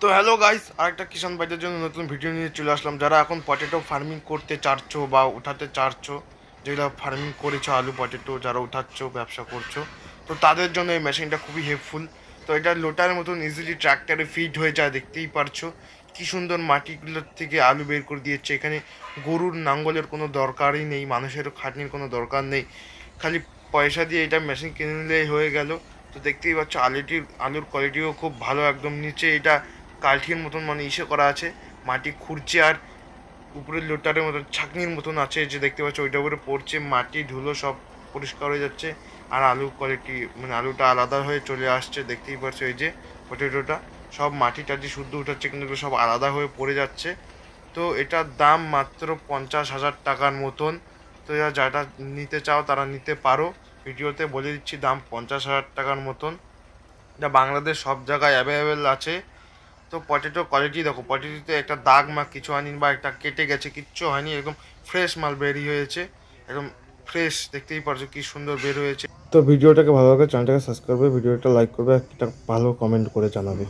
তো hello guys আরেকটা কিষান বাইদের জন্য নতুন ভিডিও নিয়ে চলে আসলাম। যারা এখন পটেটো ফার্মিং করতে চাচ্ছো বা উঠাতে চাচ্ছো, যেগুলো ফার্মিং করেছ, আলু পটেটো যারা উঠাচ্ছ, ব্যবসা করছ, তো তাদের জন্য এই মেশিনটা খুবই হেল্পফুল তো এটা লোটার মতন ইজিলি ট্র্যাক্টরে ফিট হয়ে যায়, দেখতেই পারছ। কি সুন্দর মাটিগুলোর থেকে আলু বের করে দিয়েছে। এখানে গরুর নাঙ্গলের কোনো দরকারই নেই মানুষেরও খাটনির কোনো দরকার নেই। খালি পয়সা দিয়ে এটা মেশিন কিনে নিলেই হয়ে গেল। তো দেখতেই পাচ্ছ, আলুটির, আলুর কোয়ালিটিও খুব ভালো, একদম নিচে। এটা কালঠির মতন মানে ইসে করা আছে, মাটি খুঁড়ছে আর উপরের লোটারের মতন, ছাকনির মতন আছে, যে দেখতে পাচ্ছ ওইটা উপরে পড়ছে, মাটি, ধুলো সব পরিষ্কার হয়ে যাচ্ছে আর আলুর কোয়ালিটি মানে আলুটা আলাদা হয়ে চলে আসছে, দেখতেই পাচ্ছ এই যে পটেটোটা সব মাটি টাটি শুদ্ধ উঠাচ্ছে কিন্তু সব আলাদা হয়ে পড়ে যাচ্ছে। তো এটার দাম মাত্র পঞ্চাশ হাজার টাকার মতন। তো এরা যারা নিতে চাও তারা নিতে পারো। ভিডিওতে বলে দিচ্ছি দাম পঞ্চাশ হাজার টাকার মতন। যা বাংলাদেশ সব জায়গায় অ্যাভেলেবেল আছে। তো পটেটো কোয়ালিটি দেখো পটেটোতে একটা দাগ মা কিছু হয়নি বা একটা কেটে গেছে, কিচ্ছু হয়নি একদম ফ্রেশ মাল বেরি হয়েছে, একদম ফ্রেশ দেখতেই পারছ কি সুন্দর বের হয়েছে। তো ভিডিওটাকে ভালো লাগে চ্যানেলটাকে সাবস্ক্রাইব করবে ভিডিওটা লাইক করবে একটা ভালো কমেন্ট করে জানাবে।